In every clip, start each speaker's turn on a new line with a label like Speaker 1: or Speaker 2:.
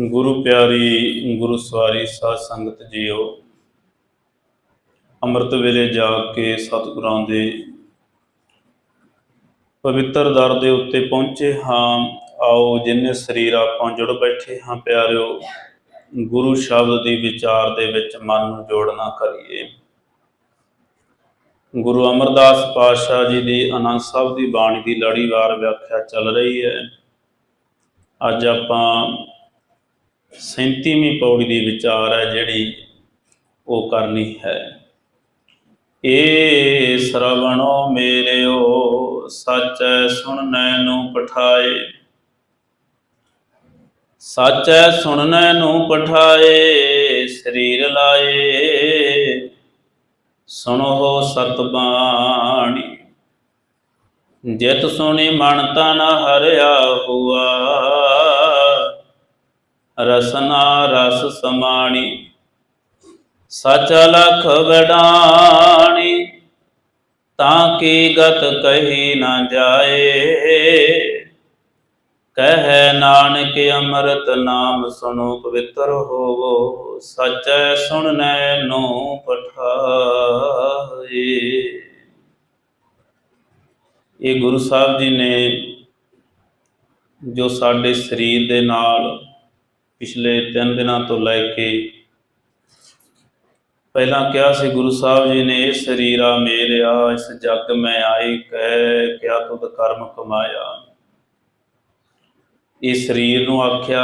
Speaker 1: ਗੁਰੂ ਪਿਆਰੀ, ਗੁਰੂ ਸਵਾਰੀ, ਸਾਧ ਸੰਗਤ ਜੀਓ, ਅੰਮ੍ਰਿਤ ਵੇਲੇ ਜਾ ਕੇ ਸਤਿਗੁਰਾਂ ਦੇ ਪਵਿੱਤਰ ਦਰ ਦੇ ਉੱਤੇ ਪਹੁੰਚੇ ਹਾਂ। ਆਓ ਜਿੰਨੇ ਸਰੀਰ ਆਪਾਂ ਜੁੜ ਬੈਠੇ ਹਾਂ ਪਿਆਰਿਓ, ਗੁਰੂ ਸ਼ਬਦ ਦੀ ਵਿਚਾਰ ਦੇ ਵਿੱਚ ਮਨ ਨੂੰ ਜੋੜਨਾ ਕਰੀਏ। ਗੁਰੂ ਅਮਰਦਾਸ ਪਾਤਸ਼ਾਹ ਜੀ ਦੀ ਆਨੰਦ ਸਾਹਿਬ ਦੀ ਬਾਣੀ ਦੀ ਲੜੀਵਾਰ ਵਿਆਖਿਆ ਚੱਲ ਰਹੀ ਹੈ। ਅੱਜ ਆਪਾਂ 37ਵੀਂ ਪੌੜੀ ਦੀ ਵਿਚਾਰ ਹੈ ਜਿਹੜੀ ਉਹ ਕਰਨੀ ਹੈ। ਏ ਸਰਵਣੋ ਮੇਰਿਓ ਸੱਚੈ ਸੁਣਨੈ ਨੂੰ ਪਠਾਏ। ਸੱਚੈ ਸੁਣਨੈ ਨੂੰ ਪਠਾਏ, ਸਰੀਰ ਲਾਏ। ਸੁਣੋ ਸਤ ਬਾਣੀ ਜਿਤ ਸੁਣੀ ਮਨ ਤਨ ਹਰਿਆ ਹੁਆ। ਰਸਨਾ ਰਸ ਸਮਾਣੀ, ਸਚ ਲਖ ਵਡਾਣੀ, ਤਾਂ ਕੀ ਗਤ ਕਹੀ ਨਾ ਜਾਏ? ਕਹੈ ਨਾਨਕ ਅੰਮ੍ਰਿਤ ਨਾਮ ਸੁਨੋ ਪਵਿੱਤਰ ਹੋਵੋ, ਸਚੈ ਸੁਣਨੈ ਨੂੰ ਪਠਾਏ। ਇਹ ਗੁਰੂ ਸਾਹਿਬ ਜੀ ਨੇ ਜੋ ਸਾਡੇ ਸਰੀਰ ਦੇ ਨਾਲ ਪਿਛਲੇ 3 ਦਿਨਾਂ ਤੋਂ ਲੈ ਕੇ ਪਹਿਲਾਂ ਕਿਹਾ ਸੀ, ਗੁਰੂ ਸਾਹਿਬ ਜੀ ਨੇ, ਇਹ ਸਰੀਰਾ ਮੇਰਿਆ, ਇਸ ਜਗ ਮੈਂ ਆਈ, ਕਹਿ ਕਿਆ ਤੁਧ ਕਰਮ ਕਮਾਇਆ। ਇਹ ਸਰੀਰ ਨੂੰ ਆਖਿਆ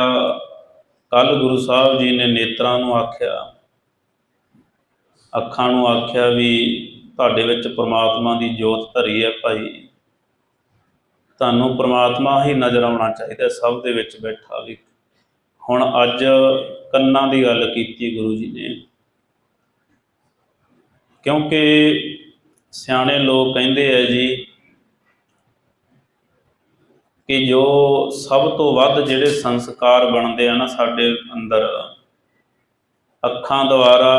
Speaker 1: ਕੱਲ ਗੁਰੂ ਸਾਹਿਬ ਜੀ ਨੇ ਨੇਤਰਾਂ ਨੂੰ ਆਖਿਆ, ਅੱਖਾਂ ਨੂੰ ਆਖਿਆ ਵੀ ਤੁਹਾਡੇ ਵਿੱਚ ਪ੍ਰਮਾਤਮਾ ਦੀ ਜੋਤ ਧਰੀ ਹੈ ਭਾਈ। ਤੁਹਾਨੂੰ ਪ੍ਰਮਾਤਮਾ ਹੀ ਨਜ਼ਰ ਆਉਣਾ ਚਾਹੀਦਾ, ਸਭ ਦੇ ਵਿੱਚ ਬੈਠਾ ਵੀ। ਹੁਣ ਅੱਜ ਕੰਨਾਂ ਦੀ ਗੱਲ ਕੀਤੀ ਗੁਰੂ ਜੀ ਨੇ। ਕਿਉਂਕਿ ਸਿਆਣੇ ਲੋਕ ਕਹਿੰਦੇ ਆ ਜੀ ਕਿ ਜੋ ਸਭ ਤੋਂ ਵੱਧ ਜਿਹੜੇ ਸੰਸਕਾਰ ਬਣਦੇ ਆ ਨਾ ਸਾਡੇ ਅੰਦਰ, ਅੱਖਾਂ ਦੁਆਰਾ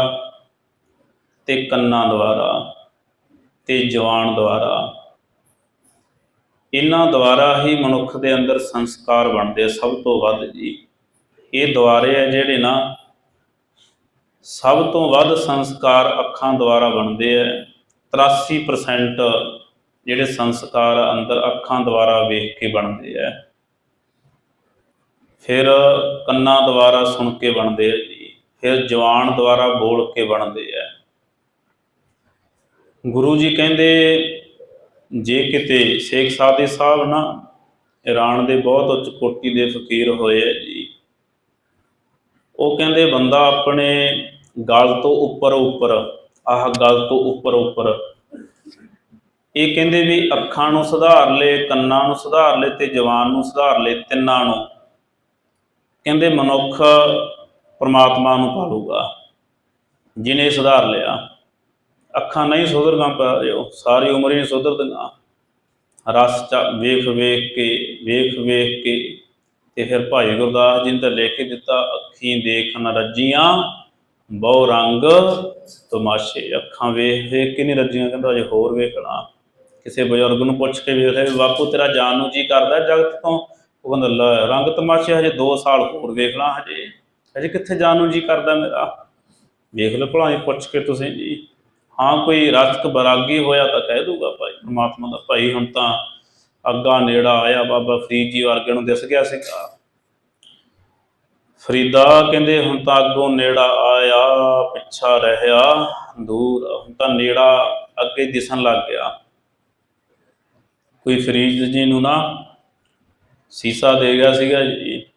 Speaker 1: ਤੇ ਕੰਨਾਂ ਦੁਆਰਾ ਤੇ ਜਵਾਨ ਦੁਆਰਾ, ਇਹਨਾਂ ਦੁਆਰਾ ਹੀ ਮਨੁੱਖ ਦੇ ਅੰਦਰ ਸੰਸਕਾਰ ਬਣਦੇ ਆ ਸਭ ਤੋਂ ਵੱਧ ਜੀ। ਇਹ ਦੁਆਰੇ ਆ ਜਿਹੜੇ ਨਾ ਸਭ ਤੋਂ ਵੱਧ ਸੰਸਕਾਰ ਅੱਖਾਂ ਦੁਆਰਾ ਬਣਦੇ ਆ। 83% ਜਿਹੜੇ ਸੰਸਕਾਰ ਅੰਦਰ ਅੱਖਾਂ ਦੁਆਰਾ ਵੇਖ ਕੇ ਬਣਦੇ ਆ। ਫਿਰ ਕੰਨਾਂ ਦੁਆਰਾ ਸੁਣ ਕੇ ਬਣਦੇ ਆ ਜੀ। ਫਿਰ ਜਵਾਨ ਦੁਆਰਾ ਬੋਲ ਕੇ ਬਣਦੇ ਆ। ਗੁਰੂ ਜੀ ਕਹਿੰਦੇ, ਜੇ ਕਿਤੇ ਸ਼ੇਖ ਸਾਦੇ ਸਾਹਿਬ ਨਾ ਈਰਾਨ ਦੇ ਬਹੁਤ ਉੱਚ ਕੋਟੀ ਦੇ ਫਕੀਰ ਹੋਏ ਆ ਜੀ ਉਹ ਕਹਿੰਦੇ, ਬੰਦਾ ਆਪਣੇ ਗਲ ਤੋਂ ਉੱਪਰ ਉੱਪਰ, ਆਹ ਗਲ ਤੋਂ ਉੱਪਰ ਉੱਪਰ। ਇਹ ਕਹਿੰਦੇ ਵੀ ਅੱਖਾਂ ਨੂੰ ਸੁਧਾਰ ਲੇ, ਕੰਨਾਂ ਨੂੰ ਸੁਧਾਰ ਲੇ ਤੇ ਜਵਾਨ ਨੂੰ ਸੁਧਾਰ ਲੇ ਤਿੰਨਾਂ ਨੂੰ। ਕਹਿੰਦੇ, ਮਨੁੱਖ ਪ੍ਰਮਾਤਮਾ ਨੂੰ ਪਾਲੂਗਾ, ਜਿਨੇ ਸੁਧਾਰ ਲਿਆ। ਅੱਖਾਂ ਨਹੀਂ ਸੁਧਰਗਾ ਪਿਓ ਸਾਰੀ ਉਮਰ ਹੀ ਨਹੀਂ ਸੁਧਰਦੀਆਂ। ਰਸ ਚ ਵੇਖ ਵੇਖ ਕੇ, ਵੇਖ ਵੇਖ ਕੇ ਤੇ ਫਿਰ ਭਾਈ ਗੁਰਦਾਸ ਜੀ ਨੇ ਤਾਂ ਲਿਖ ਕੇ ਦਿੱਤਾ, ਅੱਖੀਂ ਦੇਖ ਰੱਜੀਆਂ, ਬਹੁ ਰੰਗ ਤਮਾਸ਼ੇ ਅੱਖਾਂ ਵੇਖ ਵੇਖ ਕੇ ਨਹੀਂ ਰੱਜੀਆਂ, ਕਹਿੰਦਾ ਅਜੇ ਹੋਰ ਵੇਖਣਾ। ਕਿਸੇ ਬਜ਼ੁਰਗ ਨੂੰ ਪੁੱਛ ਕੇ ਵੇਖ ਲੈ ਬਾਪੂ ਤੇਰਾ ਜਾਣ ਨੂੰ ਜੀ ਕਰਦਾ ਜਗਤ ਤੋਂ? ਉਹ ਕਹਿੰਦਾ, ਲੈ ਰੰਗ ਤਮਾਸ਼ੇ ਹਜੇ 2 ਸਾਲ ਹੋਰ ਵੇਖਣਾ ਹਜੇ। ਹਜੇ ਕਿੱਥੇ ਜਾਣ ਨੂੰ ਜੀ ਕਰਦਾ ਮੇਰਾ? ਵੇਖ ਲਓ ਭਲਾ ਪੁੱਛ ਕੇ ਤੁਸੀਂ ਜੀ। ਹਾਂ, ਕੋਈ ਰਸਕ ਬਰਾਗੀ ਹੋਇਆ ਤਾਂ ਕਹਿ ਦੂਗਾ ਭਾਈ, ਪ੍ਰਮਾਤਮਾ ਦਾ ਭਾਈ ਹੁਣ ਤਾਂ ਅੱਗਾ ਨੇੜਾ ਆਇਆ ਬਾਬਾ ਫਰੀਦ ਜੀ ਵਰਗੇ ਨੂੰ ਦਿਸ ਗਿਆ ਸੀਗਾ। ਫਰੀਦਾ ਕਹਿੰਦੇ, ਹੁਣ ਤਾਂ ਅੱਗੋਂ ਨੇੜਾ ਆਇਆ, ਪਿੱਛਾ ਰਹਿਆ, ਦੂਰ, ਹੁਣ ਤਾਂ ਨੇੜਾ ਅੱਗੇ ਦਿਸਣ ਲੱਗ ਗਿਆ। ਕੋਈ ਫਰੀਦ ਜੀ ਨੂੰ ਨਾ ਸੀਸਾ ਦੇ ਗਿਆ ਸੀਗਾ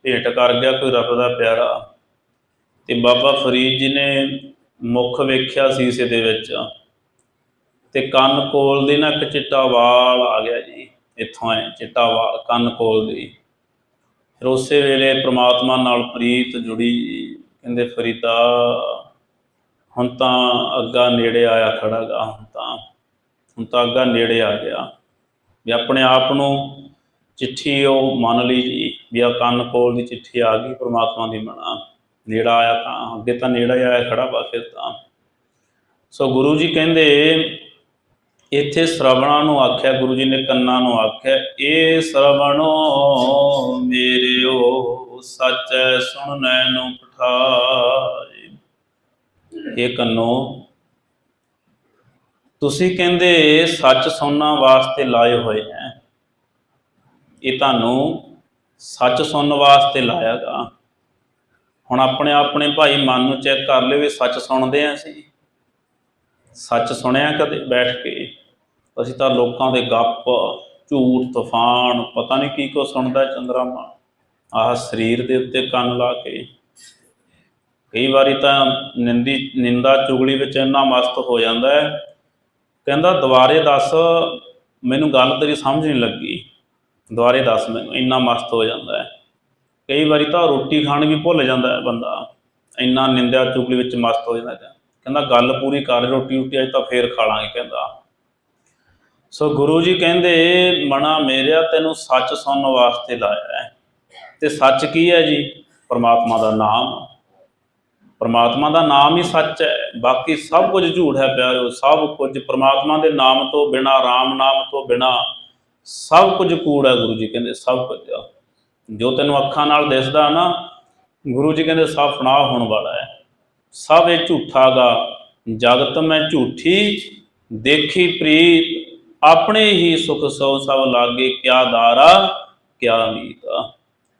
Speaker 1: ਭੇਟ ਕਰ ਗਿਆ ਕੋਈ ਰੱਬ ਦਾ ਪਿਆਰਾ। ਤੇ ਬਾਬਾ ਫਰੀਦ ਜੀ ਨੇ ਮੁਖ ਵੇਖਿਆ ਸੀਸੇ ਦੇ ਵਿੱਚ। ਤੇ ਕੰਨ ਕੋਲ ਦੀ ਨਾ ਇੱਕ ਚਿੱਟਾ ਵਾਲ ਆ ਗਿਆ ਜੀ। ਇੱਥੋਂ ਐ ਚਿੱਟਾ ਵਾਲ ਕੰਨ ਕੋਲ ਦੀ ਫਿਰ ਉਸੇ ਵੇਲੇ ਪ੍ਰਮਾਤਮਾ ਨਾਲ ਪ੍ਰੀਤ ਜੁੜੀ, ਕਹਿੰਦੇ, ਫਰੀਦਾ, ਹੁਣ ਤਾਂ ਅੱਗਾ ਨੇੜੇ ਆਇਆ ਖੜਾਗਾ ਹੁਣ ਤਾਂ ਹੁਣ ਤਾਂ ਅੱਗਾ ਨੇੜੇ ਆ ਗਿਆ। ਵੀ ਆਪਣੇ ਆਪ ਨੂੰ ਚਿੱਠੀ ਉਹ ਮੰਨ ਲਈ ਜੀ, ਵੀ ਆ ਕੰਨ ਕੋਲ ਦੀ ਚਿੱਠੀ ਆ ਗਈ, ਪ੍ਰਮਾਤਮਾ ਦੀ ਮਨਾ। ਨੇੜਾ ਆਇਆ ਤਾਂ, ਅੱਗੇ ਤਾਂ ਨੇੜਾ ਹੀ ਆਇਆ ਖੜਾ ਵਾ ਫਿਰ ਤਾਂ। ਸੋ ਗੁਰੂ ਜੀ ਕਹਿੰਦੇ ਇੱਥੇ ਸ਼ਰਵਣਾ ਨੂੰ ਆਖਿਆ, ਗੁਰੂ ਜੀ ਨੇ ਕੰਨਾਂ ਨੂੰ ਆਖਿਆ ਇਹ ਸ਼ਰਵਣੋ ਮੇਰਿਓ, ਸਾਚੈ ਸੁਣ ਨੈਣੋ ਪਠਾਏ। ਇਹ ਕੰਨੋ, ਤੁਸੀਂ ਕਹਿੰਦੇ ਸੱਚ ਸੁਣਨਾ ਵਾਸਤੇ ਲਾਏ ਹੋਏ ਹੈ। ਇਹ ਤੁਹਾਨੂੰ ਸੱਚ ਸੁਣਨ ਵਾਸਤੇ ਲਾਇਆਗਾ ਹੁਣ ਆਪਣੇ ਆਪਣੇ ਭਾਈ ਮਨ ਨੂੰ ਚੈੱਕ ਕਰ ਲਿਓ ਵੀ ਸੱਚ ਸੁਣਦੇ ਆ ਅਸੀਂ। ਸੱਚ ਸੁਣਿਆ ਕਦੇ ਬੈਠ ਕੇ? ਅਸੀਂ ਤਾਂ ਲੋਕਾਂ ਦੇ ਗੱਪ, ਝੂਠ, ਤੂਫਾਨ, ਪਤਾ ਨਹੀਂ ਕੀ ਕੋ ਸੁਣਦਾ ਚੰਦਰਾਮਾ। ਆਹ ਸਰੀਰ ਦੇ ਉੱਤੇ ਕੰਨ ਲਾ ਕੇ। ਕਈ ਵਾਰੀ ਤਾਂ ਨਿੰਦੀ, ਨਿੰਦਾ ਚੁਗਲੀ ਵਿੱਚ ਇੰਨਾ ਮਸਤ ਹੋ ਜਾਂਦਾ ਹੈ। ਕਹਿੰਦਾ, ਦੁਬਾਰੇ ਦੱਸ, ਮੈਨੂੰ ਗੱਲ ਤੇਰੀ ਸਮਝ ਨਹੀਂ ਲੱਗੀ। ਦੁਬਾਰੇ ਦੱਸ ਮੈਨੂੰ, ਇੰਨਾ ਮਸਤ ਹੋ ਜਾਂਦਾ ਹੈ। ਕਈ ਵਾਰੀ ਤਾਂ ਰੋਟੀ ਖਾਣ ਵੀ ਭੁੱਲ ਜਾਂਦਾ ਹੈ ਬੰਦਾ। ਇੰਨਾ ਨਿੰਦਿਆ ਚੁਗਲੀ ਵਿੱਚ ਮਸਤ ਹੋ ਜਾਂਦਾ ਹੈ। ਕਹਿੰਦਾ, ਗੱਲ ਪੂਰੀ ਕਰ ਰੋਟੀ ਰੋਟੀ ਅੱਜ ਤਾਂ ਫੇਰ ਖਾ ਲਾਂਗੇ, ਕਹਿੰਦਾ। ਸੋ ਗੁਰੂ ਜੀ ਕਹਿੰਦੇ, ਮਨਾ ਮੇਰਿਆ, ਤੈਨੂੰ ਸੱਚ ਸੁਣਨ ਵਾਸਤੇ ਲਾਇਆ ਹੈ। ਤੇ ਸੱਚ ਕੀ ਹੈ ਜੀ? ਪਰਮਾਤਮਾ ਦਾ ਨਾਮ। ਪਰਮਾਤਮਾ ਦਾ ਨਾਮ ਹੀ ਸੱਚ ਹੈ। ਬਾਕੀ ਸਭ ਕੁਝ ਝੂਠ ਹੈ ਪਿਆਰਿਓ ਸਭ ਕੁਝ ਪਰਮਾਤਮਾ ਦੇ ਨਾਮ ਤੋਂ ਬਿਨਾ, ਰਾਮ ਨਾਮ ਤੋਂ ਬਿਨਾ, ਸਭ ਕੁਝ ਕੂੜ ਹੈ ਗੁਰੂ ਜੀ ਕਹਿੰਦੇ, ਸਭ ਕੁਝ। ਜੋ ਤੈਨੂੰ ਅੱਖਾਂ ਨਾਲ ਦਿਸਦਾ ਨਾ, ਗੁਰੂ ਜੀ ਕਹਿੰਦੇ, ਸਭ ਫਨਾਹ ਹੋਣ ਵਾਲਾ ਹੈ। ਸਭ ਇਹ ਝੂਠਾ ਝੂਠਾਗਾ ਜਗਤ ਮੈਂ ਝੂਠੀ ਦੇਖੀ, ਪ੍ਰੀਤ ਆਪਣੇ ਹੀ ਸੁਖ ਸੋ ਸਭ ਲਾਗੇ ਕਿਆ ਦਾਰਾ, ਕਿਆ ਮੀਤਾ।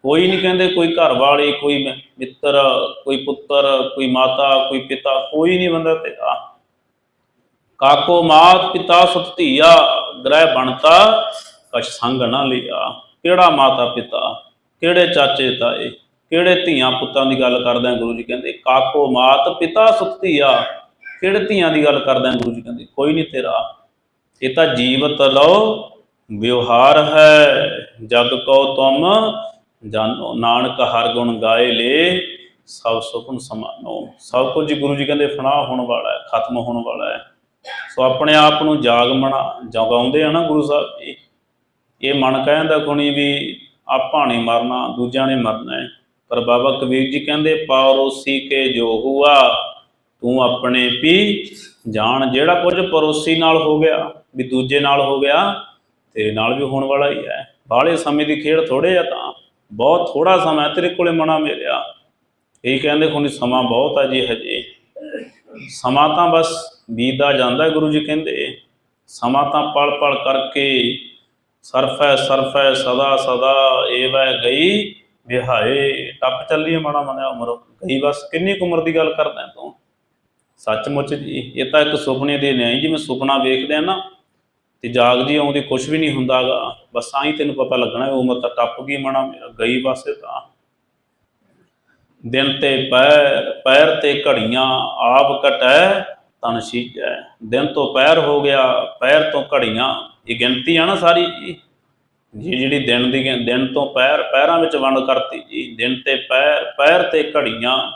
Speaker 1: ਕੋਈ ਨਹੀਂ ਕਹਿੰਦੇ ਕੋਈ ਘਰ ਵਾਲੇ, ਕੋਈ ਮਿੱਤਰ, ਕੋਈ ਪੁੱਤਰ, ਕੋਈ ਮਾਤਾ, ਕੋਈ ਪਿਤਾ, ਕੋਈ ਨਹੀਂ ਬੰਦਾ ਤੇਰਾ। ਕਾਕੋ ਮਾਤ ਪਿਤਾ ਸੁਤ ਧੀਆ, ਗ੍ਰਹਿ ਬਣਤਾ, ਕਛ ਸੰਗ ਨਾ ਲਿਆ। ਕਿਹੜਾ ਮਾਤਾ ਪਿਤਾ, ਕਿਹੜੇ ਚਾਚੇ ਤਾਏ, ਕਿਹੜੇ ਧੀਆਂ ਪੁੱਤਾਂ ਦੀ ਗੱਲ ਕਰਦਾ ਹੈ ਗੁਰੂ ਜੀ ਕਹਿੰਦੇ, ਕਾਕੋ ਮਾਤ ਪਿਤਾ ਸੁਤ ਧੀਆ, ਕਿਹੜੇ ਧੀਆਂ ਦੀ ਗੱਲ ਕਰਦਾ ਹੈ ਗੁਰੂ ਜੀ ਕਹਿੰਦੇ, ਕੋਈ ਨਹੀਂ ਤੇਰਾ। ਇਹ ਤਾਂ ਜੀਵਤ ਲਓ, ਵਿਵਹਾਰ ਹੈ, ਜਗ ਕੋ ਤੁਮ ਜਾਨੋ ਨਾਨਕ ਹਰ ਗੁਣ ਗਾਏ ਲੇ, ਸਭ ਸੁਖਨ ਸਮਾਨੋ। ਸਭ ਕੁਝ ਗੁਰੂ ਜੀ ਕਹਿੰਦੇ ਫਨਾਹ ਹੋਣ ਵਾਲਾ ਹੈ, ਖਤਮ ਹੋਣ ਵਾਲਾ ਹੈ। ਸੋ ਆਪਣੇ ਆਪ ਨੂੰ ਜਾਗਮਣਾ ਜਗਾਉਂਦੇ ਆ ਨਾ ਗੁਰੂ ਸਾਹਿਬ ਇਹ ਇਹ ਮਨ ਕਹਿੰਦਾ ਕੋਣੀ ਵੀ ਆਪਾਂ ਨਹੀਂ ਮਰਨਾ, ਦੂਜਿਆਂ ਨੇ ਮਰਨਾ ਹੈ। ਪਰ ਬਾਬਾ ਕਬੀਰ ਜੀ ਕਹਿੰਦੇ ਪਰੋਸੀ ਕੇ ਜੋ ਹੁਆ, ਤੂੰ ਆਪਣੇ ਪੀ ਜਾਣ ਜਿਹੜਾ ਕੁਝ ਪਰੋਸੀ ਨਾਲ ਹੋ ਗਿਆ। ਵੀ ਦੂਜੇ ਨਾਲ ਹੋ ਗਿਆ ਤੇਰੇ ਨਾਲ ਵੀ ਹੋਣ ਵਾਲਾ ਹੀ ਹੈ। ਬਾਹਲੇ ਸਮੇਂ ਦੀ ਖੇਡ ਥੋੜੇ ਆ ਤਾਂ। ਬਹੁਤ ਥੋੜਾ ਸਮਾਂ ਤੇਰੇ ਕੋਲੇ ਮਨਾ ਮਿਲਿਆ ਇਹ ਕਹਿੰਦੇ ਹੁਣ ਸਮਾਂ ਬਹੁਤ ਆ ਜੀ ਹਜੇ। ਸਮਾਂ ਤਾਂ ਬਸ ਬੀਤਦਾ ਜਾਂਦਾ ਗੁਰੂ ਜੀ ਕਹਿੰਦੇ। ਸਮਾਂ ਤਾਂ ਪਲ ਪਲ ਕਰਕੇ ਸਰਫੈ ਸਰਫੈ ਸਦਾ ਸਦਾ ਏਵੈ ਗਈ ਵਿਹਾਏ ਟੱਪ ਚੱਲੀਏ ਮਾੜਾ ਮਨਿਆ ਉਮਰ। ਗਈ ਬਸ ਕਿੰਨੀ ਕੁ ਉਮਰ ਦੀ ਗੱਲ ਕਰਦਾ ਹੈ ਤੂੰ? ਸੱਚਮੁੱਚ ਜੀ, ਇਹ ਤਾਂ ਇੱਕ ਸੁਪਨੇ ਦੇ ਨਿਆਈ ਜਿਵੇਂ ਸੁਪਨਾ ਵੇਖਦੇ ਆ ਨਾ ਤੇ ਜਾਗ ਜੀ ਆਉਂਦੀ ਕੁਝ ਵੀ ਨਹੀਂ ਹੁੰਦਾਗਾ। ਬਸ ਆਈ ਤੈਨੂੰ ਪਤਾ ਲੱਗਣਾ ਉਮਰ ਤਾਂ ਟੱਪ ਗਈ ਮਣਾ ਮੇਰਾ ਗਈ ਬਸ ਤਾਂ। ਦਿਨ ਤੇ ਪੈਰ ਪੈਰ ਤੇ ਘੜੀਆਂ, ਆਪ ਕਟੈ ਤਨ ਸੀਜੈ ਦਿਨ ਤੋਂ ਪੈਰ ਹੋ ਗਿਆ, ਪੈਰ ਤੋਂ ਘੜੀਆਂ। ਇਹ ਗਿਣਤੀ ਆ ਨਾ ਸਾਰੀ ਜੀ। ਜੀ ਜਿਹੜੀ ਦਿਨ ਦੀ ਦਿਨ ਤੋਂ ਪੈਰ, ਪੈਰਾਂ ਵਿੱਚ ਵੰਡ ਕਰਤੀ ਜੀ। ਦਿਨ ਤੇ ਪੈਰ ਪੈਰ ਤੇ ਘੜੀਆਂ।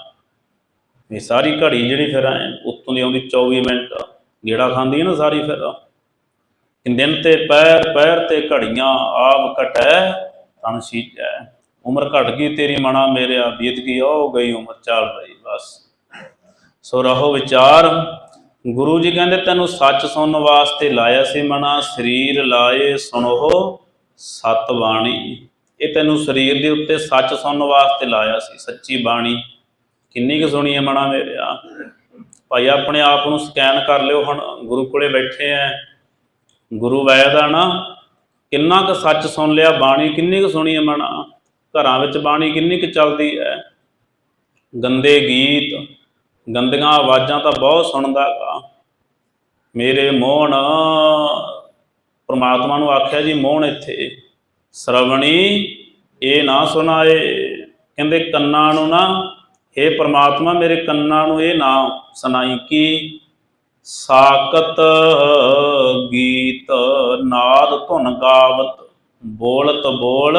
Speaker 1: ਇਹ ਸਾਰੀ ਘੜੀ ਜਿਹੜੀ ਫਿਰ ਐ, ਉੱਤੋਂ ਦੀ ਆਉਂਦੀ 24 ਮਿੰਟ। ਗੇੜਾ ਖਾਂਦੀ ਹੈ ਨਾ ਸਾਰੀ ਫਿਰ। ਦਿਨ ਤੇ ਪੈਰ ਪੈਰ ਤੇ ਘੜੀਆਂ ਆਪ ਘਟੈ, ਤਨ ਸੀਜੈ ਉਮਰ ਘਟ ਗਈ ਤੇਰੀ ਮਣਾ ਮੇਰਿਆ, ਬੀਤ ਗਈ ਉਹ ਗਈ ਉਮਰ ਚੱਲ ਰਹੀ ਬਸ। ਸੋ ਰਹੋ ਵਿਚਾਰ। ਗੁਰੂ ਜੀ ਕਹਿੰਦੇ, ਤੈਨੂੰ ਸੱਚ ਸੁਣਨ ਵਾਸਤੇ ਲਾਇਆ ਸੀ ਮਣਾ, ਸਰੀਰ ਲਾਏ ਸੁਣੋ ਸਤ ਬਾਣੀ। ਇਹ ਤੈਨੂੰ ਸਰੀਰ ਦੇ ਉੱਤੇ ਸੱਚ ਸੁਣਨ ਵਾਸਤੇ ਲਾਇਆ ਸੀ, ਸੱਚੀ ਬਾਣੀ। ਕਿੰਨੀ ਕੁ ਸੁਣੀ ਹੈ ਮਣਾ ਮੇਰਿਆ? ਭਾਈ, ਆਪਣੇ ਆਪ ਨੂੰ ਸਕੈਨ ਕਰ ਲਿਓ ਹੁਣ। ਗੁਰੂ ਕੋਲੇ ਬੈਠੇ ਆ ਗੁਰੂ ਵੈ ਦਾ ਨਾ, ਕਿੰਨਾ ਕੁ ਸੱਚ ਸੁਣ ਲਿਆ, ਬਾਣੀ ਕਿੰਨੀ ਕੁ ਸੁਣੀ ਹੈ ਮਣਾ ਘਰਾਂ ਵਿੱਚ ਬਾਣੀ ਕਿੰਨੀ ਕੁ ਚੱਲਦੀ ਹੈ ਗੰਦੇ ਗੀਤ, ਗੰਦੀਆਂ ਆਵਾਜ਼ਾਂ ਤਾਂ ਬਹੁਤ ਸੁਣਦਾ ਗਾ। ਮੇਰੇ ਮੋਹਣ, ਪ੍ਰਮਾਤਮਾ ਨੂੰ ਆਖਿਆ ਜੀ ਮੋਹਣ ਇੱਥੇ, ਸ਼ਰਵਣੀ ਇਹ ਨਾ ਸੁਣਾਏ। ਕਹਿੰਦੇ ਕੰਨਾਂ ਨੂੰ ਨਾ हे ਪ੍ਰਮਾਤਮਾ ਮੇਰੇ ਕੰਨਾਂ ਨੂੰ ਇਹ ਨਾ ਸੁਣਾਈ ਕੀ ਸਾਕਤ ਗੀਤ ਨਾਦ ਧੁਨ ਗਾਵਤ, ਬੋਲਤ ਬੋਲ।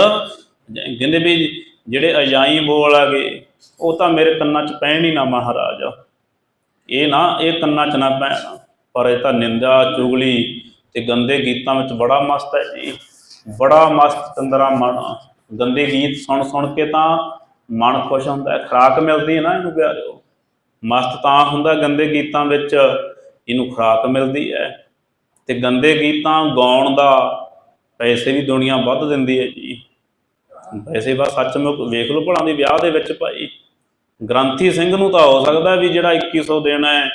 Speaker 1: ਕਹਿੰਦੇ ਵੀ ਜਿਹੜੇ ਅਜਾਈ ਬੋਲ ਆਗੇ ਉਹ ਤਾਂ ਮੇਰੇ ਕੰਨਾਂ 'ਚ ਪੈਣ ਹੀ ਨਾ ਮਹਾਰਾਜ। ਇਹ ਨਾ, ਇਹ ਕੰਨਾਂ 'ਚ ਨਾ ਪੈਣ। ਪਰ ਇਹ ਤਾਂ ਨਿੰਦਾ, ਚੁਗਲੀ ਤੇ ਗੰਦੇ ਗੀਤਾਂ ਵਿੱਚ ਬੜਾ ਮਸਤ ਹੈ ਜੀ। ਬੜਾ ਮਸਤ ਤੰਦਰਾ ਮਨ। ਗੰਦੇ ਗੀਤ ਸੁਣ ਸੁਣ ਕੇ ਤਾਂ ਮਨ ਖੁਸ਼ ਹੁੰਦਾ ਹੈ। ਖਰਾਕ ਮਿਲਦੀ ਹੈ ਨਾ ਇਹਨੂੰ ਪਿਆਰਿਓ। ਮਸਤ ਤਾਂ ਹੁੰਦਾ ਗੰਦੇ ਗੀਤਾਂ ਵਿੱਚ। ਇਹਨੂੰ ਖੁਰਾਕ ਮਿਲਦੀ ਹੈ ਤੇ ਗੰਦੇ ਗੀਤਾਂ ਗਾਉਣ ਦਾ ਪੈਸੇ ਵੀ ਦੁਨੀਆ ਵੱਧ ਦਿੰਦੀ ਹੈ ਜੀ। ਵੈਸੇ ਬਸ ਸੱਚਮੁੱਖ ਵੇਖ ਲਓ ਭਲਾ ਦੀ ਵਿਆਹ ਦੇ ਵਿੱਚ ਭਾਈ। ਗ੍ਰੰਥੀ ਸਿੰਘ ਨੂੰ ਤਾਂ ਹੋ ਸਕਦਾ ਵੀ ਜਿਹੜਾ 2100 ਦੇਣਾ ਹੈ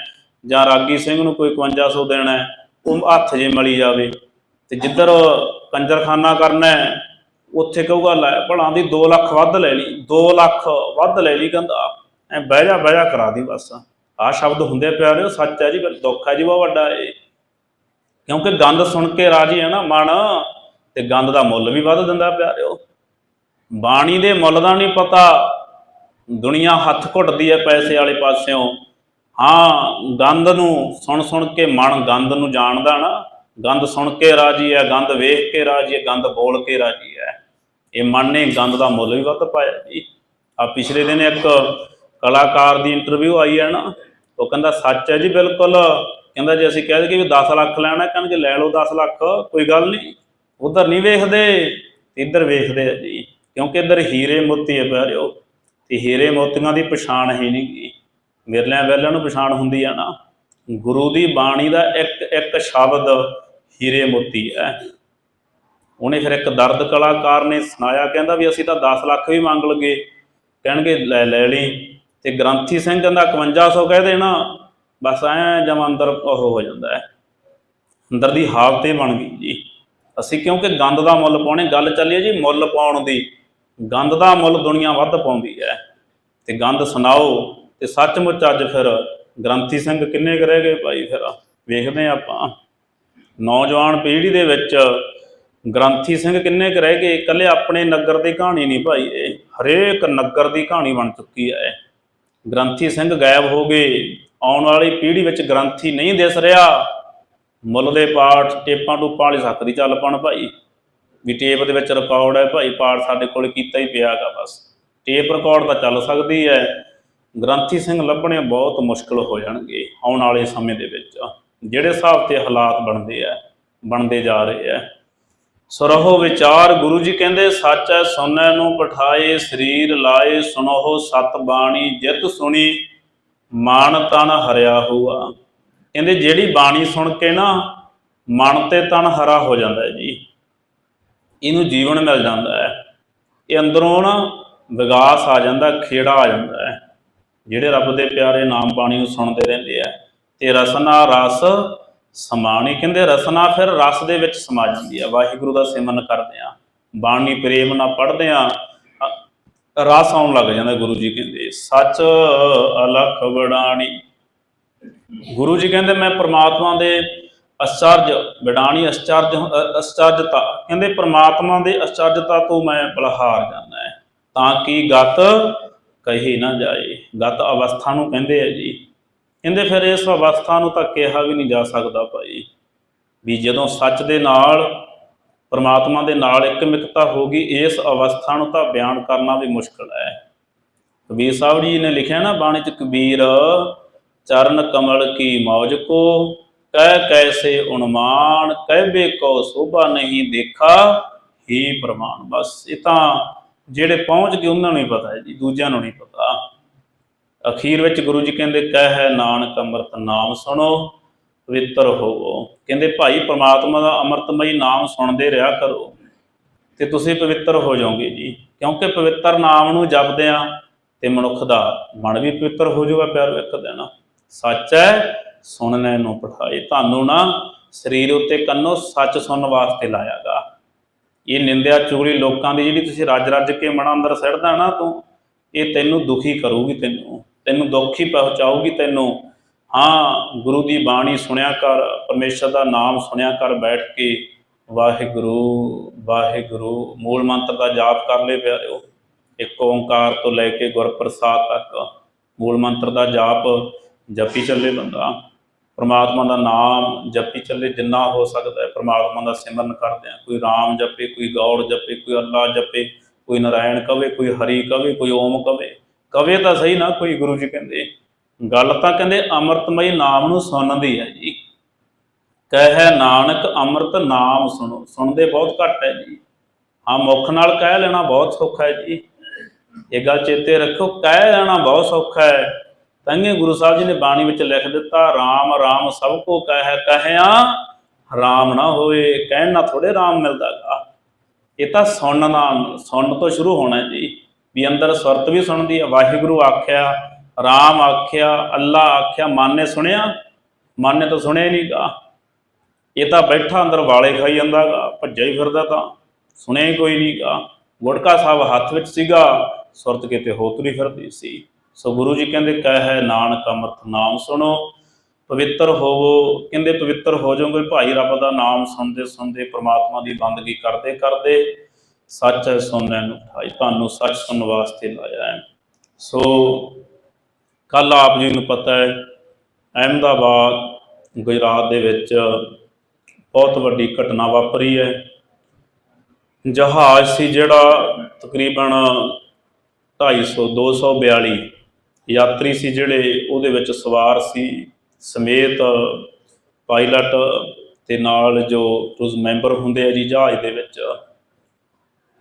Speaker 1: ਜਾਂ ਰਾਗੀ ਸਿੰਘ ਨੂੰ ਕੋਈ 5500 ਦੇਣਾ ਹੈ, ਉਹ ਹੱਥ ਜੇ ਮਲੀ ਜਾਵੇ। ਤੇ ਜਿੱਧਰ ਕੰਜਰਖਾਨਾ ਕਰਨਾ ਹੈ, ਉੱਥੇ ਕਹੂਗਾ, ਲੈ ਭਲਾ ਦੀ 2 ਲੱਖ ਵੱਧ ਲੈ ਲਈ 2 ਲੱਖ ਵੱਧ ਲੈ ਲਈ ਕਹਿੰਦਾ। ਐ ਬਹਿ ਜਾ ਬਹਿ ਜਾ ਕਰਾ ਦੀ ਬਸ। ਆਹ ਸ਼ਬਦ ਹੁੰਦੇ ਪਿਆਰੇ ਉਹ ਸੱਚ ਹੈ ਜੀ ਪਰ ਦੁੱਖ ਹੈ ਜੀ, ਬਹੁਤ ਵੱਡਾ ਏ ਕਿਉਂਕਿ ਗੰਦ ਸੁਣ ਕੇ ਰਾਜੀ ਹੈ ਨਾ ਮਨ, ਤੇ ਗੰਦ ਦਾ ਮੁੱਲ ਵੀ ਵੱਧ ਦਿੰਦਾ ਪਿਆਰਿਓ ਬਾਣੀ ਦੇ ਮੁੱਲ ਦਾ ਨਹੀਂ ਪਤਾ, ਦੁਨੀਆ ਹੱਥ ਘੁੱਟਦੀ ਹੈ ਪੈਸੇ ਵਾਲੇ ਪਾਸਿਓਂ। ਹਾਂ ਗੰਦ ਨੂੰ ਸੁਣ ਸੁਣ ਕੇ ਮਨ ਗੰਦ ਨੂੰ ਜਾਣਦਾ ਨਾ ਗੰਦ ਸੁਣ ਕੇ ਰਾਜੀ ਹੈ ਗੰਦ ਵੇਖ ਕੇ ਰਾਜੀ ਹੈ ਗੰਦ ਬੋਲ ਕੇ ਰਾਜੀ ਹੈ। ਇਹ ਮਨ ਨੇ ਗੰਦ ਦਾ ਮੁੱਲ ਵੀ ਵੱਧ ਪਾਇਆ ਜੀ। ਆ ਪਿਛਲੇ ਦਿਨ ਇੱਕ ਕਲਾਕਾਰ ਦੀ ਇੰਟਰਵਿਊ ਆਈ ਹੈ ਨਾ ਉਹ ਕਹਿੰਦਾ, ਸੱਚ ਹੈ ਜੀ, ਬਿਲਕੁਲ। ਕਹਿੰਦਾ ਜੇ, ਅਸੀਂ ਕਹਿ ਦਈਏ ਵੀ 10 ਲੱਖ ਲੈਣਾ, ਕਹਿੰਦੇ ਲੈ ਲਓ 10 ਲੱਖ, ਕੋਈ ਗੱਲ ਨਹੀਂ। ਉਧਰ ਨਹੀਂ ਵੇਖਦੇ ਇੱਧਰ ਵੇਖਦੇ ਆ ਜੀ, ਕਿਉਂਕਿ ਇੱਧਰ ਹੀਰੇ ਮੋਤੀ ਹੈ ਪਿਆਰਿਓ, ਤੇ ਹੀਰੇ ਮੋਤੀਆਂ ਦੀ ਪਛਾਣ ਹੀ ਨਹੀਂ ਗੀ। ਮਿਰਲਿਆਂ ਵੇਲਿਆਂ ਨੂੰ ਪਛਾਣ ਹੁੰਦੀ ਆ ਨਾ। ਗੁਰੂ ਦੀ ਬਾਣੀ ਦਾ ਇੱਕ ਇੱਕ ਸ਼ਬਦ ਹੀਰੇ ਮੋਤੀ ਹੈ। ਉਹਨੇ ਫਿਰ ਇੱਕ ਦਰਦ ਕਲਾਕਾਰ ਨੇ ਸੁਣਾਇਆ, ਕਹਿੰਦਾ ਵੀ ਅਸੀਂ ਤਾਂ 10 ਲੱਖ ਵੀ ਮੰਗ ਲਗੇ। ਕਹਿਣਗੇ, ਲੈ ਲੈ ਲਈ। ਤੇ ਗ੍ਰੰਥੀ ਸਿੰਘ ਕਹਿੰਦਾ 5100 ਕਹਿ ਦੇਣਾ, ਬਸ ਐ ਜਮ ਅੰਦਰ ਉਹ ਹੋ ਜਾਂਦਾ ਹੈ। ਅੰਦਰ ਦੀ ਹਾਲਤ ਹੀ ਬਣ ਗਈ ਜੀ। ਅਸੀਂ ਕਿਉਂਕਿ ਗੰਦ ਦਾ ਮੁੱਲ ਪਾਉਣੇ, ਗੱਲ ਚੱਲੀ ਹੈ ਜੀ ਮੁੱਲ ਪਾਉਣ ਦੀ, ਗੰਦ ਦਾ ਮੁੱਲ ਦੁਨੀਆ ਵੱਧ ਪਾਉਂਦੀ ਹੈ। ਤੇ ਗੰਦ ਸੁਣਾਓ ਤੇ ਸੱਚਮੁੱਚ ਅੱਜ ਫਿਰ ਗ੍ਰੰਥੀ ਸਿੰਘ ਕਿੰਨੇ ਕੁ ਰਹਿ ਗਏ ਭਾਈ ਫਿਰ? ਵੇਖਦੇ ਹਾਂ ਆਪਾਂ। ਨੌਜਵਾਨ ਪੀੜ੍ਹੀ ਦੇ ਵਿੱਚ ਗ੍ਰੰਥੀ ਸਿੰਘ ਕਿੰਨੇ ਕੁ ਰਹਿ ਗਏ? ਇਕੱਲੇ ਆਪਣੇ ਨਗਰ ਦੀ ਕਹਾਣੀ ਨਹੀਂ ਭਾਈ ਇਹ। ਹਰੇਕ ਨਗਰ ਦੀ ਕਹਾਣੀ ਬਣ ਚੁੱਕੀ ਹੈ। ਗ੍ਰੰਥੀ ਸਿੰਘ ਗਾਇਬ ਹੋ ਗਏ। ਆਉਣ ਵਾਲੀ ਪੀੜ੍ਹੀ ਵਿੱਚ ਗ੍ਰੰਥੀ ਨਹੀਂ ਦਿਸ ਰਿਹਾ। ਮੁੱਲ ਦੇ ਪਾਠ ਟੇਪਾਂ ਟੂਪਾਂ ਵਾਲੀ ਸਕਦੀ ਚੱਲ ਪਣ ਭਾਈ। ਵੀ ਟੇਪ ਦੇ ਵਿੱਚ ਰਿਕਾਰਡ ਹੈ ਭਾਈ, ਪਾਠ ਸਾਡੇ ਕੋਲ ਕੀਤਾ ਹੀ ਪਿਆਗਾ ਬਸ। ਟੇਪ ਰਿਕਾਰਡ ਤਾਂ ਚੱਲ ਸਕਦੀ ਹੈ। ਗ੍ਰੰਥੀ ਸਿੰਘ ਲੱਭਣੇ ਬਹੁਤ ਮੁਸ਼ਕਲ ਹੋ ਜਾਣਗੇ ਆਉਣ ਵਾਲੇ ਸਮੇਂ ਦੇ ਵਿੱਚ। ਜਿਹੜੇ ਹਿਸਾਬ ਤੇ ਹਾਲਾਤ ਬਣਦੇ ਆ, ਬਣਦੇ ਜਾ ਰਹੇ ਆ। ਸਰਹੁ ਵਿਚਾਰ ਗੁਰੂ ਜੀ ਕਹਿੰਦੇ, ਸੱਚ ਹੈ, ਸੁਣੈ ਨੂੰ ਪਠਾਏ, ਸਰੀਰ ਲਾਏ ਸੁਨੋਹ ਸਤ ਬਾਣੀ, ਜਿਤ ਸੁਣੀ, ਮਨ ਤਨ ਹਰਿਆ ਹੁਆ। ਕਹਿੰਦੇ, ਜਿਹੜੀ ਬਾਣੀ ਸੁਣ ਕੇ ਨਾ, ਮਨ ਤੇ ਤਨ ਹਰਾ ਹੋ ਜਾਂਦਾ ਹੈ ਜੀ। ਇਹਨੂੰ ਜੀਵਨ ਮਿਲ ਜਾਂਦਾ ਹੈ। ਇਹ ਅੰਦਰੋਂ ਨਾ ਵਿਗਾਸ ਆ ਜਾਂਦਾ, ਖੇੜਾ ਆ ਜਾਂਦਾ ਹੈ। ਜਿਹੜੇ ਰੱਬ ਦੇ ਪਿਆਰੇ ਨਾਮ ਬਾਣੀ ਨੂੰ ਸੁਣਦੇ ਰਹਿੰਦੇ ਆ ਤੇ ਰਸਨਾ ਰਸ ਸਮਾਣੀ ਕਹਿੰਦੇ ਰਸਨਾ ਫਿਰ ਰਸ ਦੇ ਵਿੱਚ ਸਮਾ ਜਾਂਦੀ ਹੈ ਵਾਹਿਗੁਰੂ ਦਾ ਸਿਮਰਨ ਕਰਦੇ ਆ। ਬਾਣੀ ਪ੍ਰੇਮ ਨਾਲ ਪੜ੍ਹਦੇ ਆ। ਰਸ ਆਉਣ ਲੱਗ ਜਾਂਦਾ ਗੁਰੂ ਜੀ ਕਹਿੰਦੇ, ਸੱਚ ਅਲਖ ਵਡਾਣੀ। ਗੁਰੂ ਜੀ ਕਹਿੰਦੇ, ਮੈਂ ਪ੍ਰਮਾਤਮਾ ਦੇ ਅਚਰਜ ਵਿਡਾਣੀ, ਅਚਰਜ ਅ- ਅਚਰਜਤਾ। ਕਹਿੰਦੇ, ਪ੍ਰਮਾਤਮਾ ਦੇ ਅਚਰਜਤਾ ਤੋਂ ਮੈਂ ਬਲਹਾਰ ਜਾਂਦਾ ਹੈ। ਤਾਂ ਕਿ ਗਤ ਕਹੀ ਨਾ ਜਾਏ। ਗਤ ਅਵਸਥਾ ਨੂੰ ਕਹਿੰਦੇ ਆ ਜੀ। ਕਹਿੰਦੇ ਫਿਰ ਇਸ ਅਵਸਥਾ ਨੂੰ ਤਾਂ ਕਿਹਾ ਵੀ ਨਹੀਂ ਜਾ ਸਕਦਾ ਭਾਈ, ਵੀ ਜਦੋਂ ਸੱਚ ਦੇ ਨਾਲ, ਪਰਮਾਤਮਾ ਦੇ ਨਾਲ ਇੱਕਮਿਕਤਾ ਹੋ ਗਈ, ਇਸ ਅਵਸਥਾ ਨੂੰ ਤਾਂ ਬਿਆਨ ਕਰਨਾ ਵੀ ਮੁਸ਼ਕਲ ਹੈ। ਕਬੀਰ ਸਾਹਿਬ ਜੀ ਨੇ ਲਿਖਿਆ ਨਾ ਬਾਣੀ ਚ, ਕਬੀਰ, ਚਰਨ ਕਮਲ ਕੀ ਮੌਜ ਕੋ, ਕਹਿ ਕੈਸੇ ਉਨਮਾਨ, ਕਹਿਬੇ ਕੋ ਸੋਭਾ ਨਹੀਂ ਦੇਖਾ, ਹੀ ਪ੍ਰਮਾਣ। ਬਸ ਇਹ ਤਾਂ ਜਿਹੜੇ ਪਹੁੰਚ ਗਏ ਉਹਨਾਂ ਨੂੰ ਹੀ ਪਤਾ ਹੈ ਜੀ, ਦੂਜਿਆਂ ਨੂੰ ਨਹੀਂ ਪਤਾ। ਅਖੀਰ ਵਿੱਚ ਗੁਰੂ ਜੀ ਕਹਿੰਦੇ, ਕਹਿ ਨਾਨਕ ਅੰਮ੍ਰਿਤ ਨਾਮ ਸੁਣੋ, ਪਵਿੱਤਰ ਹੋਵੋ। ਕਹਿੰਦੇ, ਭਾਈ, ਪ੍ਰਮਾਤਮਾ ਦਾ ਅੰਮ੍ਰਿਤਮਈ ਨਾਮ ਸੁਣਦੇ ਰਿਹਾ ਕਰੋ। ਤੇ ਤੁਸੀਂ ਪਵਿੱਤਰ ਹੋ ਜਾਓਗੇ ਜੀ। ਕਿਉਂਕਿ ਪਵਿੱਤਰ ਨਾਮ ਨੂੰ ਜਪਦੇ ਆ, ਤੇ ਮਨੁੱਖ ਦਾ ਮਨ ਵੀ ਪਵਿੱਤਰ ਹੋ ਜਾਊਗਾ, ਪਿਆਰ, ਇੱਕ ਦਿਨ। ਸੱਚ ਹੈ ਸੁਣਨੇ ਨੂੰ ਪਠਾਏ ਤੁਹਾਨੂੰ ਨਾ ਸਰੀਰ ਉੱਤੇ ਕੰਨੋ ਸੱਚ ਸੁਣਨ ਵਾਸਤੇ ਲਾਇਆਗਾ। ਇਹ ਨਿੰਦਿਆ ਚੁਗਲੀ ਲੋਕਾਂ ਦੀ ਜਿਹੜੀ ਤੁਸੀਂ ਰੱਜ ਰੱਜ ਕੇ ਮਨ ਅੰਦਰ ਸੜਦਾ ਨਾ ਤੂੰ, ਇਹ ਤੈਨੂੰ ਦੁਖੀ ਕਰੂਗੀ ਤੈਨੂੰ। ਤੈਨੂੰ ਦੁੱਖ ਹੀ ਪਹੁੰਚਾਊਗੀ ਤੈਨੂੰ। ਹਾਂ, ਗੁਰੂ ਦੀ ਬਾਣੀ ਸੁਣਿਆ ਕਰ, ਪਰਮੇਸ਼ਰ ਦਾ ਨਾਮ ਸੁਣਿਆ ਕਰ ਬੈਠ ਕੇ। ਵਾਹਿਗੁਰੂ ਵਾਹਿਗੁਰੂ, ਮੂਲ ਮੰਤਰ ਦਾ ਜਾਪ ਕਰ ਲੈ ਪਿਆਰਿਓ। ਇੱਕ ਓੰਕਾਰ ਤੋਂ ਲੈ ਕੇ ਗੁਰਪ੍ਰਸਾਦ ਤੱਕ ਮੂਲ ਮੰਤਰ ਦਾ ਜਾਪ ਜਪੀ ਚੱਲੇ ਬੰਦਾ। ਪ੍ਰਮਾਤਮਾ ਦਾ ਨਾਮ ਜਪੀ ਚੱਲੇ ਜਿੰਨਾ ਹੋ ਸਕਦਾ ਹੈ, ਪ੍ਰਮਾਤਮਾ ਦਾ ਸਿਮਰਨ ਕਰਦੇ ਆ। ਕੋਈ ਰਾਮ ਜਪੇ, ਕੋਈ ਗੌੜ ਜਪੇ, ਕੋਈ ਅੱਲਾ ਜਪੇ, ਕੋਈ ਨਾਰਾਇਣ ਕਵੇ, ਕੋਈ ਹਰੀ ਕਵੇ, ਕੋਈ ਓਮ ਕਵੇ। ਕਵੇ ਤਾਂ ਸਹੀ ਨਾ ਕੋਈ ਗੁਰੂ ਜੀ ਕਹਿੰਦੇ, ਗੱਲ ਤਾਂ ਕਹਿੰਦੇ ਅੰਮ੍ਰਿਤਮਈ ਨਾਮ ਨੂੰ ਸੁਣਨ ਦੀ ਹੈ ਜੀ। ਕਹਿ ਨਾਨਕ ਅੰਮ੍ਰਿਤ ਨਾਮ ਸੁਣੋ, ਸੁਣਦੇ ਬਹੁਤ ਘੱਟ ਹੈ ਜੀ। ਹਾਂ, ਮੁੱਖ ਨਾਲ ਕਹਿ ਲੈਣਾ ਬਹੁਤ ਸੌਖਾ ਹੈ ਜੀ। ਇਹ ਗੱਲ ਚੇਤੇ ਰੱਖੋ, ਕਹਿ ਲੈਣਾ ਬਹੁਤ ਸੌਖਾ ਹੈ। ਤੰਗੇ ਗੁਰੂ ਸਾਹਿਬ ਜੀ ਨੇ ਬਾਣੀ ਵਿੱਚ ਲਿਖ ਦਿੱਤਾ RAM RAM ਸਭ ਕੋ ਕਹਿ, ਕਹਿਆ RAM ਨਾ ਹੋਏ, ਕਹਿਣ ਨਾਲ ਥੋੜੇ RAM ਮਿਲਦਾਗਾ। ਇਹ ਤਾਂ ਸੁਣਨਾ, ਸੁਣਨ ਤੋਂ ਸ਼ੁਰੂ ਹੋਣਾ ਜੀ। ਵੀ ਅੰਦਰ ਸੁਰਤ ਵੀ ਸੁਣਦੀ ਹੈ ਵਾਹਿਗੁਰੂ ਆਖਿਆ, ਰਾਮ ਆਖਿਆ, ਅੱਲਾ ਆਖਿਆ, ਮਨ ਨੇ ਸੁਣਿਆ? ਮਨ ਨੇ ਤਾਂ ਸੁਣਿਆ ਨਹੀਂਗਾ ਇਹ ਤਾਂ ਬੈਠਾ ਅੰਦਰ ਵਾਲੇ ਖਾਈ ਜਾਂਦਾਗਾ ਭੱਜਿਆ ਹੀ ਫਿਰਦਾ ਤਾਂ, ਸੁਣਿਆ ਕੋਈ ਨਹੀਂਗਾ ਗੁਟਕਾ ਸਾਹਿਬ ਹੱਥ ਵਿੱਚ ਸੀਗਾ, ਸੁਰਤ ਕਿਤੇ ਹੋ ਫਿਰਦੀ ਸੀ। ਸੋ ਗੁਰੂ ਜੀ ਕਹਿੰਦੇ, ਕਹਿ ਹੈ ਨਾਨਕ ਅੰਮ੍ਰਿਤ ਨਾਮ ਸੁਣੋ, ਪਵਿੱਤਰ ਹੋਵੋ। ਕਹਿੰਦੇ, ਪਵਿੱਤਰ ਹੋ ਜਾਓਗੇ ਭਾਈ, ਰੱਬ ਦਾ ਨਾਮ ਸੁਣਦੇ ਸੁਣਦੇ ਪ੍ਰਮਾਤਮਾ ਦੀ ਬੰਦਗੀ ਕਰਦੇ ਕਰਦੇ ਸੱਚ ਹੈ ਸੁਣਨ ਨੂੰ ਉਠਾਈ, ਤੁਹਾਨੂੰ ਸੱਚ ਸੁਣਨ ਵਾਸਤੇ ਲਾਇਆ ਹੈ। ਸੋ ਕੱਲ ਆਪ ਜੀ ਨੂੰ ਪਤਾ ਹੈ, ਅਹਿਮਦਾਬਾਦ, ਗੁਜਰਾਤ ਦੇ ਵਿੱਚ ਬਹੁਤ ਵੱਡੀ ਘਟਨਾ ਵਾਪਰੀ ਹੈ। ਜਹਾਜ਼ ਸੀ ਜਿਹੜਾ ਤਕਰੀਬਨ 250 242 ਯਾਤਰੀ ਸੀ ਜਿਹੜੇ ਉਹਦੇ ਵਿੱਚ ਸਵਾਰ ਸੀ। ਸਮੇਤ ਪਾਇਲਟ ਤੇ ਨਾਲ ਜੋ ਉਸ ਮੈਂਬਰ ਹੁੰਦੇ ਆ ਜੀ ਜਹਾਜ਼ ਦੇ ਵਿੱਚ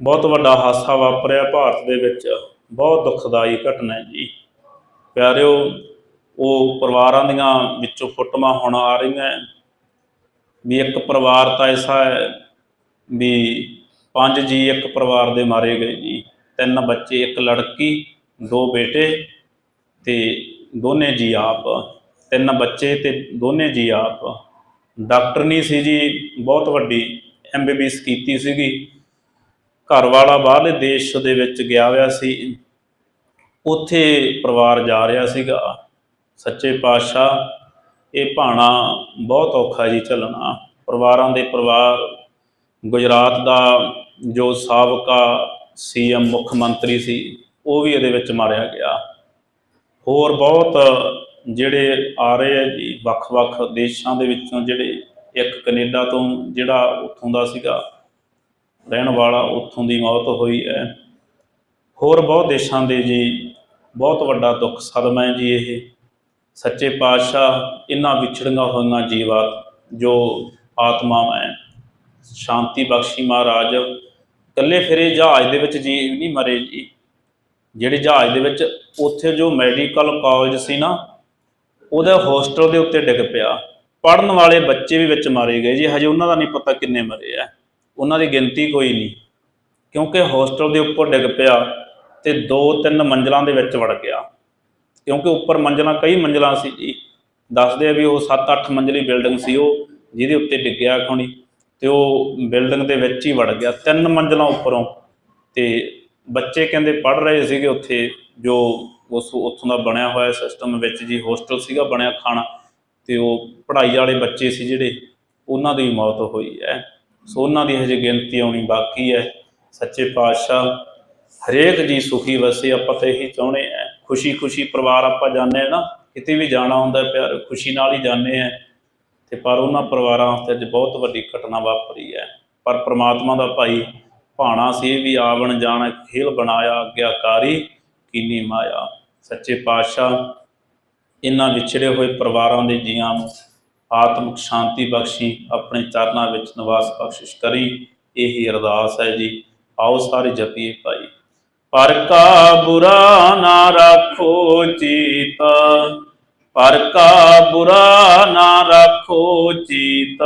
Speaker 1: ਬਹੁਤ ਵੱਡਾ ਹਾਦਸਾ ਵਾਪਰਿਆ ਭਾਰਤ ਦੇ ਵਿੱਚ। ਬਹੁਤ ਦੁਖਦਾਈ ਘਟਨਾ ਹੈ ਜੀ। ਪਿਆਰਿਓ, ਉਹ ਪਰਿਵਾਰਾਂ ਦੀਆਂ ਵਿੱਚੋਂ ਫੁੱਟਮਾਂ ਹੁਣ ਆ ਰਹੀਆਂ ਵੀ ਇੱਕ ਪਰਿਵਾਰ ਤਾਂ ਐਸਾ ਹੈ ਵੀ ਪੰਜ ਜੀ ਇੱਕ ਪਰਿਵਾਰ ਦੇ ਮਾਰੇ ਗਏ ਜੀ। ਤਿੰਨ ਬੱਚੇ, ਇੱਕ ਲੜਕੀ, ਦੋ ਬੇਟੇ ਤੇ ਦੋਨੇ ਜੀ ਆਪ। ਤਿੰਨ ਬੱਚੇ ਤੇ ਦੋਨੇ ਜੀ ਆਪ। ਡਾਕਟਰ ਨਹੀਂ ਸੀ ਜੀ, ਬਹੁਤ ਵੱਡੀ ਐਮਬੀਬੀਐਸ ਕੀਤੀ ਸੀਗੀ। ਘਰ ਵਾਲਾ ਬਾਹਰਲੇ ਦੇਸ਼ ਦੇ ਵਿੱਚ ਗਿਆ ਹੋਇਆ ਸੀ। ਉੱਥੇ ਪਰਿਵਾਰ ਜਾ ਰਿਹਾ ਸੀਗਾ। ਸੱਚੇ ਪਾਤਸ਼ਾਹ, ਇਹ ਭਾਣਾ ਬਹੁਤ ਔਖਾ ਜੀ ਚੱਲਣਾ। ਪਰਿਵਾਰਾਂ ਦੇ ਪਰਿਵਾਰ, ਗੁਜਰਾਤ ਦਾ ਜੋ ਸਾਬਕਾ ਸੀਐਮ ਮੁੱਖ ਮੰਤਰੀ ਸੀ, ਉਹ ਵੀ ਇਹਦੇ ਵਿੱਚ ਮਾਰਿਆ ਗਿਆ। ਹੋਰ ਬਹੁਤ ਜਿਹੜੇ ਆ ਰਹੇ ਆ ਜੀ, ਵੱਖ-ਵੱਖ ਦੇਸ਼ਾਂ ਦੇ ਵਿੱਚੋਂ ਜਿਹੜੇ ਇੱਕ ਕੈਨੇਡਾ ਤੋਂ ਜਿਹੜਾ ਉੱਥੋਂ ਦਾ ਸੀਗਾ ਰਹਿਣ ਵਾਲਾ ਉੱਥੋਂ ਦੀ ਮੌਤ ਹੋਈ ਹੈ। ਹੋਰ ਬਹੁਤ ਦੇਸ਼ਾਂ ਦੇ ਜੀ ਬਹੁਤ ਵੱਡਾ ਦੁੱਖ ਸਦਮਾ ਹੈ ਜੀ ਇਹ। ਸੱਚੇ ਪਾਤਸ਼ਾਹ ਇਹਨਾਂ ਵਿਛੜੀਆਂ ਹੋਈਆਂ ਜੀਵਾਤ ਜੋ ਆਤਮਾਵਾਂ ਹੈ। ਸ਼ਾਂਤੀ ਬਖਸ਼ੀ ਮਹਾਰਾਜ। ਇਕੱਲੇ ਫਿਰੇ ਜਹਾਜ਼ ਦੇ ਵਿੱਚ ਜੀ ਨਹੀਂ ਮਰੇ ਜੀ। ਜਿਹੜੇ ਜਹਾਜ਼ ਦੇ ਵਿੱਚ ਉੱਥੇ ਜੋ ਮੈਡੀਕਲ ਕਾਲਜ ਸੀ ਨਾ, ਉਹਦੇ ਹੋਸਟਲ ਦੇ ਉੱਤੇ ਡਿੱਗ ਪਿਆ। ਪੜਨ ਵਾਲੇ ਬੱਚੇ ਵੀ ਵਿੱਚ ਮਾਰੇ ਗਏ ਜੀ। ਹਜੇ ਉਹਨਾਂ ਦਾ ਨਹੀਂ ਪਤਾ ਕਿੰਨੇ ਮਰੇ ਆ। ਉਹਨਾਂ ਦੀ ਗਿਣਤੀ ਕੋਈ ਨਹੀਂ, ਕਿਉਂਕਿ ਹੋਸਟਲ ਦੇ ਉੱਪਰ ਡਿੱਗ ਪਿਆ ਤੇ ਦੋ ਤਿੰਨ ਮੰਜ਼ਲਾਂ ਦੇ ਵਿੱਚ ਵੜ ਗਿਆ। ਕਿਉਂਕਿ ਉੱਪਰ ਮੰਜ਼ਲਾਂ, ਕਈ ਮੰਜ਼ਲਾਂ ਸੀ ਜੀ, ਦੱਸਦੇ ਆ ਵੀ ਉਹ 7-8 ਮੰਜ਼ਲੀ ਬਿਲਡਿੰਗ ਸੀ ਉਹ, ਜਿਹਦੇ ਉੱਤੇ ਡਿੱਗਿਆ ਖੋਣੀ ਤੇ ਉਹ ਬਿਲਡਿੰਗ ਦੇ ਵਿੱਚ ਹੀ ਵੜ ਗਿਆ, ਤਿੰਨ ਮੰਜ਼ਲਾਂ ਉੱਪਰੋਂ। ਤੇ ਬੱਚੇ ਕਹਿੰਦੇ ਪੜ ਰਹੇ ਸੀਗੇ ਉੱਥੇ, ਜੋ ਉਸ, ਉੱਥੋਂ ਦਾ ਬਣਿਆ ਹੋਇਆ ਸਿਸਟਮ ਵਿੱਚ ਜੀ ਹੋਸਟਲ ਸੀਗਾ, ਬਣਿਆ ਖਾਣਾ, ਤੇ ਉਹ ਪੜ੍ਹਾਈ ਵਾਲੇ ਬੱਚੇ ਸੀ ਜਿਹੜੇ, ਉਹਨਾਂ ਦੀ ਮੌਤ ਹੋਈ ਹੈ। ਸੋ ਉਹਨਾਂ ਦੀ ਹਜੇ ਗਿਣਤੀ ਆਉਣੀ ਬਾਕੀ ਹੈ। ਸੱਚੇ ਪਾਤਸ਼ਾਹ, ਹਰੇਕ ਜੀ ਸੁਖੀ ਵਸੇ ਆਪਾਂ ਤਾਂ ਇਹੀ ਚਾਹੁੰਦੇ ਆ ਖੁਸ਼ੀ ਖੁਸ਼ੀ ਪਰਿਵਾਰ ਆਪਾਂ ਜਾਂਦੇ ਆ ਨਾ, ਕਿਤੇ ਵੀ ਜਾਣਾ ਹੁੰਦਾ ਪਿਆਰ, ਖੁਸ਼ੀ ਨਾਲ ਹੀ ਜਾਂਦੇ ਆ ਤੇ ਪਰ ਉਹਨਾਂ ਪਰਿਵਾਰਾਂ ਵਾਸਤੇ ਅੱਜ ਬਹੁਤ ਵੱਡੀ ਘਟਨਾ ਵਾਪਰੀ ਹੈ। ਪਰ ਪ੍ਰਮਾਤਮਾ ਦਾ ਭਾਈ ਭਾਣਾ ਸੀ ਵੀ ਆਵਣ ਜਾਣ, ਖੇਲ ਬਣਾਇਆ, ਆਗਿਆਕਾਰੀ, ਕੀਨੀ ਮਾਇਆ। ਸੱਚੇ ਪਾਤਸ਼ਾਹ, ਇਹਨਾਂ ਵਿਛੜੇ ਹੋਏ ਪਰਿਵਾਰਾਂ ਦੇ ਜੀਆਂ ਨੂੰ ਆਤਮਿਕ ਸ਼ਾਂਤੀ ਬਖਸ਼ੀ, ਆਪਣੇ ਚਰਨਾਂ ਵਿੱਚ ਨਿਵਾਸ ਬਖਸ਼ਿਸ਼ ਕਰੀ, ਇਹੀ ਅਰਦਾਸ ਹੈ ਜੀ। ਆਓ ਸਾਰੇ ਜਪੀਏ ਭਾਈ। ਪਰ ਕਾ ਬੁਰਾ ਨਾ ਰੱਖੋ ਚੀਤ, ਪਰ ਕਾ ਬੁਰਾ ਨਾ ਰੱਖੋ ਚੀਤ।